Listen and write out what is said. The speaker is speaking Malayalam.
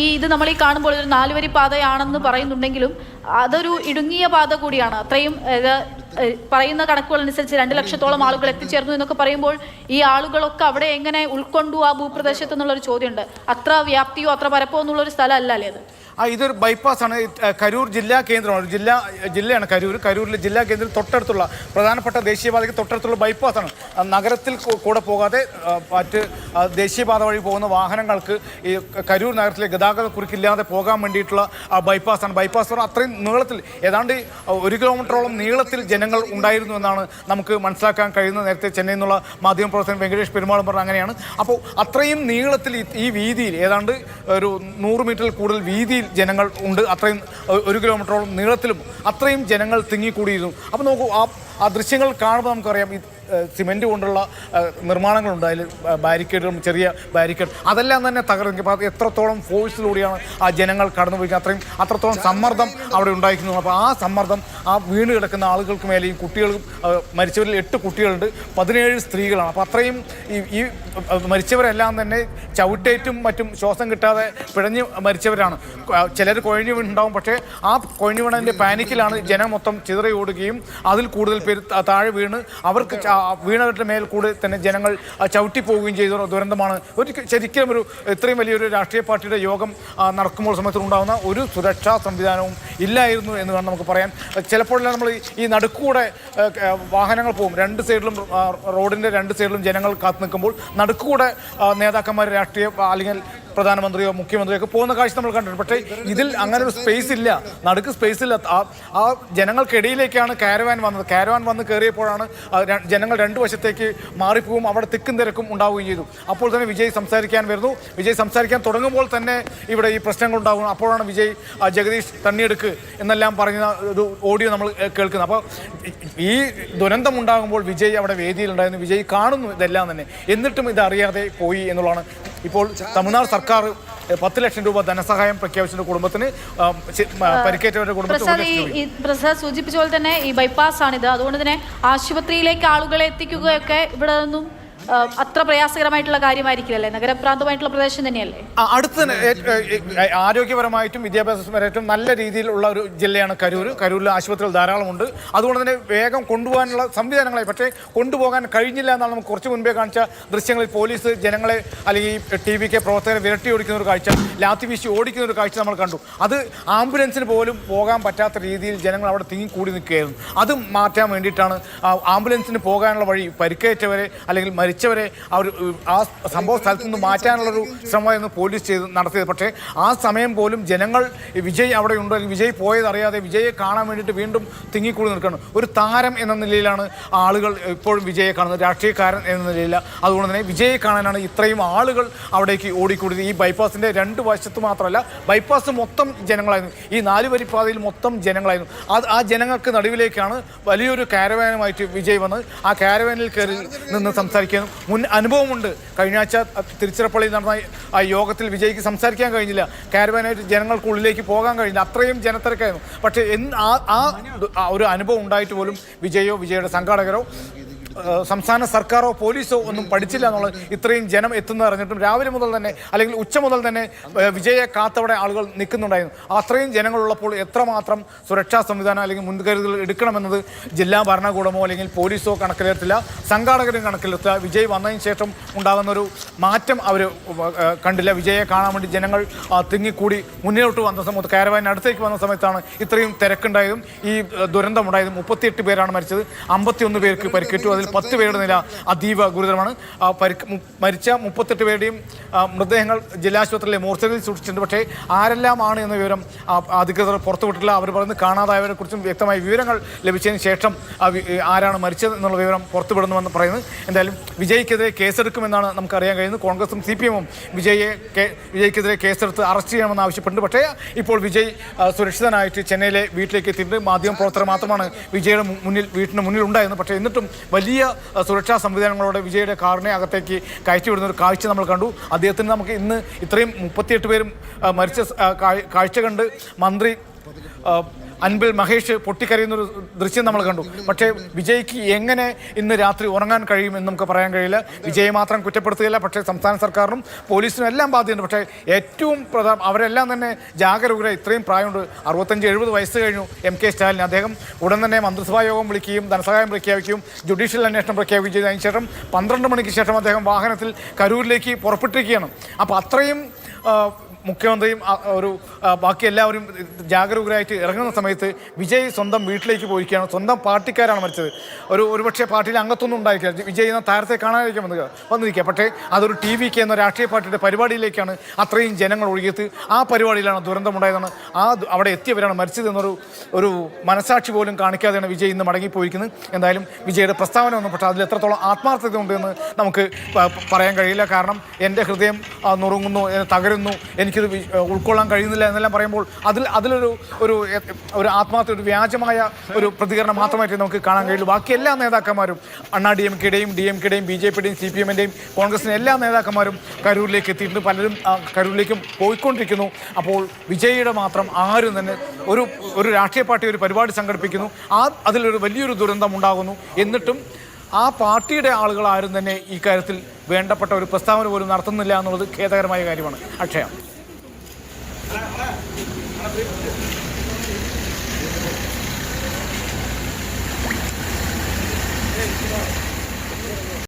ഈ ഇത് നമ്മൾ ഈ കാണുമ്പോൾ ഒരു നാലുവരി പാതയാണെന്ന് പറയുന്നുണ്ടെങ്കിലും അതൊരു ഇടുങ്ങിയ പാത കൂടിയാണ്. അത്രയും പറയുന്ന കണക്കുകൾ അനുസരിച്ച് രണ്ട് ലക്ഷത്തോളം ആളുകൾ എത്തിച്ചേർന്നു എന്നൊക്കെ പറയുമ്പോൾ ഈ ആളുകളൊക്കെ അവിടെ എങ്ങനെ ഉൾക്കൊണ്ടു ആ ഭൂപ്രദേശത്ത് എന്നുള്ളൊരു ചോദ്യമുണ്ട്. അത്ര വ്യാപ്തിയോ അത്ര പരപ്പോ എന്നുള്ളൊരു സ്ഥലമല്ല അല്ലേ അത്? ആ ഇതൊരു ബൈപ്പാസ് ആണ്. കരൂർ ജില്ലാ കേന്ദ്രമാണ്. ഒരു ജില്ലാ ജില്ലയാണ് കരൂർ. കരൂരിലെ ജില്ലാ കേന്ദ്രം തൊട്ടടുത്തുള്ള പ്രധാനപ്പെട്ട ദേശീയപാതയ്ക്ക് തൊട്ടടുത്തുള്ള ബൈപ്പാസ് ആണ്. നഗരത്തിൽ കൂടെ പോകാതെ മറ്റ് ദേശീയപാത വഴി പോകുന്ന വാഹനങ്ങൾക്ക് ഈ കരൂർ നഗരത്തിലെ ഗതാഗത കുറുക്കില്ലാതെ പോകാൻ വേണ്ടിയിട്ടുള്ള ബൈപ്പാസ് ആണ്. ബൈപ്പാസ് അത്രയും നീളത്തിൽ ഏതാണ്ട് ഒരു കിലോമീറ്ററോളം നീളത്തിൽ ജനങ്ങൾ ഉണ്ടായിരുന്നു എന്നാണ് നമുക്ക് മനസ്സിലാക്കാൻ കഴിയുന്നത്. നേരത്തെ ചെന്നൈയിൽ നിന്നുള്ള മാധ്യമപ്രവർത്തകൻ വെങ്കടേഷ് പെരുമാളും പറഞ്ഞ അങ്ങനെയാണ്. അപ്പോൾ അത്രയും നീളത്തിൽ ഈ- വീതിയിൽ ഏതാണ്ട് ഒരു നൂറ് മീറ്ററിൽ കൂടുതൽ വീതിയിൽ ജനങ്ങൾ ഉണ്ട്. അത്രയും ഒരു കിലോമീറ്ററോളം നീളത്തിലും അത്രയും ജനങ്ങൾ തിങ്ങിക്കൂടിയിരുന്നു. അപ്പോൾ നോക്കൂ ആ ആ ദൃശ്യങ്ങൾ കാണുമ്പോൾ നമുക്കറിയാം സിമെന്റ് കൊണ്ടുള്ള നിർമ്മാണങ്ങളുണ്ട്. അതിൽ ബാരിക്കേഡും ചെറിയ ബാരിക്കേഡ്. അതെല്ലാം തന്നെ തകർന്നു. അപ്പോൾ എത്രത്തോളം ഫോഴ്സിലൂടെയാണ് ആ ജനങ്ങൾ കടന്നു പോയി അത്രയും അത്രത്തോളം സമ്മർദ്ദം അവിടെ ഉണ്ടായിരിക്കുന്നു. അപ്പോൾ ആ സമ്മർദ്ദം ആ വീണ് കിടക്കുന്ന ആളുകൾക്ക് മേലെയും കുട്ടികൾക്കും മരിച്ചവരിൽ എട്ട് കുട്ടികളുണ്ട്. പതിനേഴ് സ്ത്രീകളാണ്. അപ്പോൾ അത്രയും ഈ ഈ മരിച്ചവരെല്ലാം തന്നെ ചവിട്ടേറ്റും മറ്റും ശ്വാസം കിട്ടാതെ പിഴഞ്ഞ് മരിച്ചവരാണ്. ചിലർ കൊഴിഞ്ഞു വീണുണ്ടാവും. പക്ഷേ ആ കൊഴിഞ്ഞു വീണതിന്റെ പാനിക്കിലാണ് ജനം മൊത്തം ചിതറി ഓടുകയും അതിൽ കൂടുതൽ പേര് താഴെ വീണ് അവർക്ക് വീണവരുടെ മേൽ കൂടെ തന്നെ ജനങ്ങൾ ചവിട്ടിപ്പോവുകയും ചവിട്ടി പോവുകയും ചെയ്ത ദുരന്തമാണ്. ഒരു ശരിക്കും ഒരു ഇത്രയും വലിയൊരു രാഷ്ട്രീയ പാർട്ടിയുടെ യോഗം നടക്കുമ്പോൾ സമയത്ത് ഉണ്ടാകുന്ന ഒരു സുരക്ഷാ സംവിധാനവും ഇല്ലായിരുന്നു എന്ന് വേണം നമുക്ക് പറയാൻ. ചിലപ്പോഴെല്ലാം നമ്മൾ ഈ- നടുക്കൂടെ വാഹനങ്ങൾ പോകും. രണ്ട് സൈഡിലും റോഡിന്റെ രണ്ട് സൈഡിലും ജനങ്ങൾ കാത്തു നിൽക്കുമ്പോൾ നടുക്കൂടെ നേതാക്കന്മാർ രാഷ്ട്രീയ അല്ലെങ്കിൽ പ്രധാനമന്ത്രിയോ മുഖ്യമന്ത്രിയോ ഒക്കെ പോകുന്ന കാഴ്ച നമ്മൾ കണ്ടിട്ടുണ്ട്. പക്ഷേ ഇതിൽ അങ്ങനെ ഒരു സ്പേസ് ഇല്ല. നടുക്ക് സ്പേസ് ഇല്ല. ആ ജനങ്ങൾക്കിടയിലേക്കാണ് കാരവാൻ വന്നത്. കാരവാൻ വന്ന് കയറിയപ്പോഴാണ് ജനങ്ങൾ രണ്ടു വശത്തേക്ക് മാറിപ്പോവും അവിടെ തിക്കും തിരക്കും ഉണ്ടാവുകയും ചെയ്തു. അപ്പോൾ തന്നെ വിജയ് സംസാരിക്കാൻ വരുന്നു. വിജയ് സംസാരിക്കാൻ തുടങ്ങുമ്പോൾ തന്നെ ഇവിടെ ഈ പ്രശ്നങ്ങൾ ഉണ്ടാകും അപ്പോഴാണ് വിജയ് ജഗദീഷ് തണ്ണിയെടുക്ക് എന്നെല്ലാം പറഞ്ഞ ഒരു ഓഡിയോ നമ്മൾ കേൾക്കുന്നത്. അപ്പോൾ ഈ ദുരന്തം ഉണ്ടാകുമ്പോൾ വിജയ് അവിടെ വേദിയിലുണ്ടായിരുന്നു. വിജയ് കാണുന്നു ഇതെല്ലാം തന്നെ. എന്നിട്ടും ഇതറിയാതെ പോയി എന്നുള്ളതാണ് ഇപ്പോൾ തമിഴ്നാട് സർക്കാർ പത്ത് ലക്ഷം രൂപ ധനസഹായം പ്രഖ്യാപിച്ചതിന്റെ കുടുംബത്തിന്. പരിക്കേറ്റവരുടെ കുടുംബത്തിന് പ്രസാദ് സൂചിപ്പിച്ച പോലെ തന്നെ ഈ ബൈപ്പാസ് ആണിത് അതുകൊണ്ട് തന്നെ ആശുപത്രിയിലേക്ക് ആളുകളെ എത്തിക്കുകയൊക്കെ ഇവിടെ നിന്നും അത്ര പ്രയാസകരമായിട്ടുള്ള കാര്യമായിരിക്കില്ലല്ലേ? നഗരപ്രാന്തമായിട്ടുള്ള പ്രദേശം തന്നെയല്ലേ? അടുത്ത് ആരോഗ്യപരമായിട്ടും വിദ്യാഭ്യാസപരമായിട്ടും നല്ല രീതിയിലുള്ള ഒരു ജില്ലയാണ് കരൂർ കരൂരിൽ ആശുപത്രികൾ ധാരാളമുണ്ട്. അതുകൊണ്ട് തന്നെ വേഗം കൊണ്ടുപോകാനുള്ള സംവിധാനങ്ങളായി പക്ഷേ കൊണ്ടുപോകാൻ കഴിഞ്ഞില്ല എന്നാണ് നമുക്ക് കുറച്ച് മുൻപേ കാണിച്ച ദൃശ്യങ്ങളിൽ പോലീസ് ജനങ്ങളെ അല്ലെങ്കിൽ ടി വി കെ പ്രവർത്തകരെ വിരട്ടി ഓടിക്കുന്ന ഒരു കാഴ്ച ലാത്തി വീശി ഓടിക്കുന്ന ഒരു കാഴ്ച നമ്മൾ കണ്ടു. അത് ആംബുലൻസിന് പോലും പോകാൻ പറ്റാത്ത രീതിയിൽ ജനങ്ങൾ അവിടെ തിങ്ങി കൂടി നിൽക്കുകയായിരുന്നു. അത് മാറ്റാൻ വേണ്ടിയിട്ടാണ് ആംബുലൻസിന് പോകാനുള്ള വഴി പരിക്കേറ്റവരെ അല്ലെങ്കിൽ മരിച്ചവരെ അവർ ആ സംഭവ സ്ഥലത്ത് നിന്ന് മാറ്റാനുള്ളൊരു ശ്രമമായിരുന്നു പോലീസ് ചെയ്ത് നടത്തിയത്. പക്ഷേ ആ സമയം പോലും ജനങ്ങൾ വിജയ് അവിടെ ഉണ്ടോ. അല്ലെങ്കിൽ വിജയ് പോയതറിയാതെ വിജയെ കാണാൻ വേണ്ടിയിട്ട് വീണ്ടും തിങ്ങിക്കൂടി നിൽക്കണം ഒരു താരം എന്ന നിലയിലാണ് ആളുകൾ ഇപ്പോഴും വിജയെ കാണുന്നത്. രാഷ്ട്രീയക്കാരൻ എന്ന നിലയില്ല അതുകൊണ്ട് തന്നെ വിജയെ കാണാനാണ് ഇത്രയും ആളുകൾ അവിടേക്ക് ഓടിക്കൂടിയത്. ഈ ബൈപ്പാസിന്റെ രണ്ട് വശത്ത് മാത്രമല്ല ബൈപ്പാസ് മൊത്തം ജനങ്ങളായിരുന്നു. ഈ നാല് വരിപ്പാതയിൽ മൊത്തം ജനങ്ങളായിരുന്നു. അത് ആ ജനങ്ങൾക്ക് നടുവിലേക്കാണ് വലിയൊരു കാരവാനുമായിട്ട് വിജയ് വന്നത് ആ കാരവാനിൽ കയറി നിന്ന് സംസാരിക്കാൻ മുൻ അനുഭവമുണ്ട്. കഴിഞ്ഞ ആഴ്ച തിരുച്ചിറപ്പള്ളിയിൽ നടന്ന ആ യോഗത്തിൽ വിജയ്ക്ക് സംസാരിക്കാൻ കഴിഞ്ഞില്ല. കാരവാനായിട്ട് ജനങ്ങൾക്കുള്ളിലേക്ക് പോകാൻ കഴിഞ്ഞില്ല. അത്രയും ജനത്തിരക്കായിരുന്നു. പക്ഷേ ആ ഒരു അനുഭവം ഉണ്ടായിട്ട് പോലും വിജയോ വിജയുടെ സംഘാടകരോ സംസ്ഥാന സർക്കാരോ പോലീസോ ഒന്നും പഠിച്ചില്ല എന്നുള്ളത് ഇത്രയും ജനം എത്തുന്ന അറിഞ്ഞിട്ടും രാവിലെ മുതൽ തന്നെ അല്ലെങ്കിൽ ഉച്ച മുതൽ തന്നെ വിജയ കാത്തവിടെ ആളുകൾ നിൽക്കുന്നുണ്ടായിരുന്നു. അത്രയും ജനങ്ങളുള്ളപ്പോൾ എത്രമാത്രം സുരക്ഷാ സംവിധാനം അല്ലെങ്കിൽ മുൻകരുതൽ എടുക്കണമെന്നത് ജില്ലാ ഭരണകൂടമോ അല്ലെങ്കിൽ പോലീസോ കണക്കിലെടുത്തില്ല. സംഘാടകരും കണക്കിലെടുത്തില്ല. വിജയ് വന്നതിന് ശേഷം ഉണ്ടാകുന്ന ഒരു മാറ്റം അവർ കണ്ടില്ല. വിജയെ കാണാൻ വേണ്ടി ജനങ്ങൾ തിങ്ങിക്കൂടി മുന്നിലോട്ട് വന്ന സമയത്ത് കാരവാനിന് അടുത്തേക്ക് വന്ന സമയത്താണ് ഇത്രയും തിരക്കുണ്ടായതും ഈ ദുരന്തമുണ്ടായതും. മുപ്പത്തിയെട്ട് പേരാണ് മരിച്ചത്. അമ്പത്തിയൊന്ന് പേർക്ക് പരിക്കേറ്റു. അതിൽ പത്ത് പേരുടെ നില അതീവ ഗുരുതരമാണ്. മരിച്ച മുപ്പത്തെട്ട് പേരുടെയും മൃതദേഹങ്ങൾ ജില്ലാശുപത്രിയിലെ മോർച്ചറിയിൽ സൂക്ഷിച്ചിട്ടുണ്ട്. പക്ഷേ ആരെല്ലാമാണ് എന്ന വിവരം അധികൃതർ പുറത്തുവിട്ടില്ല അവർ പറയുന്നത് കാണാതായവരെ കുറിച്ചും വ്യക്തമായ വിവരങ്ങൾ ലഭിച്ചതിന് ശേഷം ആരാണ് മരിച്ചത് എന്നുള്ള വിവരം പുറത്തുവിടുന്നുവെന്ന് പറയുന്നത്. എന്തായാലും വിജയ്ക്കെതിരെ കേസെടുക്കുമെന്നാണ് നമുക്കറിയാൻ കഴിയുന്നത്. കോൺഗ്രസും സി പി എമ്മും വിജയെ കേ- വിജയ്ക്കെതിരെ കേസെടുത്ത് അറസ്റ്റ് ചെയ്യണമെന്ന് ആവശ്യപ്പെട്ടുണ്ട് പക്ഷേ ഇപ്പോൾ വിജയ് സുരക്ഷിതനായിട്ട് ചെന്നൈയിലെ വീട്ടിലേക്ക് എത്തിയിട്ടുണ്ട്. മാധ്യമ പ്രവർത്തകർ മാത്രമാണ് വിജയുടെ മുന്നിൽ വീട്ടിന് മുന്നിൽ ഉണ്ടായിരുന്നത് പക്ഷേ എന്നിട്ടും വലിയ ആ, സുരക്ഷാ സംവിധാനങ്ങളോടെ വിജയുടെ കാറിനെ അകത്തേക്ക് കയറ്റിവിടുന്ന ഒരു കാഴ്ച നമ്മൾ കണ്ടു. അദ്ദേഹത്തിന് നമുക്ക് ഇന്ന് ഇത്രയും മുപ്പത്തിയെട്ട് പേരും മരിച്ച കാഴ്ച കണ്ട് മന്ത്രി അൻപിൽ മഹേഷ് പൊട്ടിക്കരയുന്ന ഒരു ദൃശ്യം നമ്മൾ കണ്ടു. പക്ഷേ വിജയ്ക്ക് എങ്ങനെ ഇന്ന് രാത്രി ഉറങ്ങാൻ കഴിയുമെന്ന് നമുക്ക് പറയാൻ കഴിയില്ല. വിജയ് മാത്രം കുറ്റപ്പെടുത്തുകയില്ല പക്ഷേ സംസ്ഥാന സർക്കാരിനും പോലീസിനും എല്ലാം ബാധ്യതയുണ്ട്. പക്ഷേ ഏറ്റവും പ്രധാന അവരെല്ലാം തന്നെ ജാഗരൂകര ഇത്രയും പ്രായമുണ്ട്. അറുപത്തഞ്ച് എഴുപത് വയസ്സ് കഴിഞ്ഞു എം കെ സ്റ്റാലിൻ അദ്ദേഹം ഉടൻ തന്നെ മന്ത്രിസഭാ യോഗം വിളിക്കുകയും ധനസഹായം പ്രഖ്യാപിക്കുകയും ജുഡീഷ്യൽ അന്വേഷണം പ്രഖ്യാപിക്കുകയും ചെയ്തു അതിന് ശേഷം പന്ത്രണ്ട് മണിക്ക് ശേഷം അദ്ദേഹം വാഹനത്തിൽ കരൂരിലേക്ക് പുറപ്പെട്ടിരിക്കുകയാണ്. അപ്പോൾ അത്രയും മുഖ്യമന്ത്രിയും ഒരു ബാക്കി എല്ലാവരും ജാഗരൂകരായിട്ട് ഇറങ്ങുന്ന സമയത്ത് വിജയ് സ്വന്തം വീട്ടിലേക്ക് പോയിരിക്കുകയാണ്. സ്വന്തം പാർട്ടിക്കാരാണ് മരിച്ചത്. ഒരു ഒരുപക്ഷെ പാർട്ടിയിൽ അംഗത്വമൊന്നും ഉണ്ടായിരിക്കില്ല വിജയ് എന്ന താരത്തെ കാണാനായിരിക്കും വന്നത് വന്നിരിക്കുക. പക്ഷേ അതൊരു ടി വിക്ക് എന്ന രാഷ്ട്രീയ പാർട്ടിയുടെ പരിപാടിയിലേക്കാണ് അത്രയും ജനങ്ങൾ ഒഴുകിയത്. ആ പരിപാടിയിലാണ് ദുരന്തമുണ്ടായതാണ്. ആ അവിടെ എത്തിയവരാണ് മരിച്ചത് എന്നൊരു ഒരു മനസാക്ഷി പോലും കാണിക്കാതെയാണ് വിജയ് ഇന്ന് മടങ്ങിപ്പോയിരിക്കുന്നത്. എന്തായാലും വിജയുടെ പ്രസ്താവന ഒന്നും പക്ഷേ അതിൽ എത്രത്തോളം ആത്മാർത്ഥത ഉണ്ടെന്ന് നമുക്ക് പറയാൻ കഴിയില്ല. കാരണം എന്റെ ഹൃദയം നുറുങ്ങുന്നു തകരുന്നു. തകരുന്നു എനിക്കിത് ഉൾക്കൊള്ളാൻ കഴിയുന്നില്ല എന്നെല്ലാം പറയുമ്പോൾ അതിൽ അതിലൊരു ഒരു ഒരു ആത്മാർത്ഥ ഒരു വ്യാജമായ ഒരു പ്രതികരണം മാത്രമായിട്ട് നമുക്ക് കാണാൻ കഴിയുള്ളൂ. ബാക്കി എല്ലാ നേതാക്കന്മാരും അണ്ണാ ഡി എം കെയുടെയും ഡി എം കെയുടെയും ബി ജെ പിയുടെയും സി പി എമ്മിന്റെയും കോൺഗ്രസിന്റെ എല്ലാ നേതാക്കന്മാരും കരൂരിലേക്ക് എത്തിയിട്ടുണ്ട്. പലരും കരൂരിലേക്കും പോയിക്കൊണ്ടിരിക്കുന്നു. അപ്പോൾ വിജയിയുടെ മാത്രം ആരും തന്നെ ഒരു ഒരു രാഷ്ട്രീയ പാർട്ടി ഒരു പരിപാടി സംഘടിപ്പിക്കുന്നു. ആ അതിലൊരു വലിയൊരു ദുരന്തം ഉണ്ടാകുന്നു. എന്നിട്ടും ആ പാർട്ടിയുടെ ആളുകൾ ആരും തന്നെ ഈ കാര്യത്തിൽ വേണ്ടപ്പെട്ട ഒരു പ്രസ്താവന പോലും നടത്തുന്നില്ല എന്നുള്ളത് ഖേദകരമായ കാര്യമാണ്. അക്ഷയ. Thank you.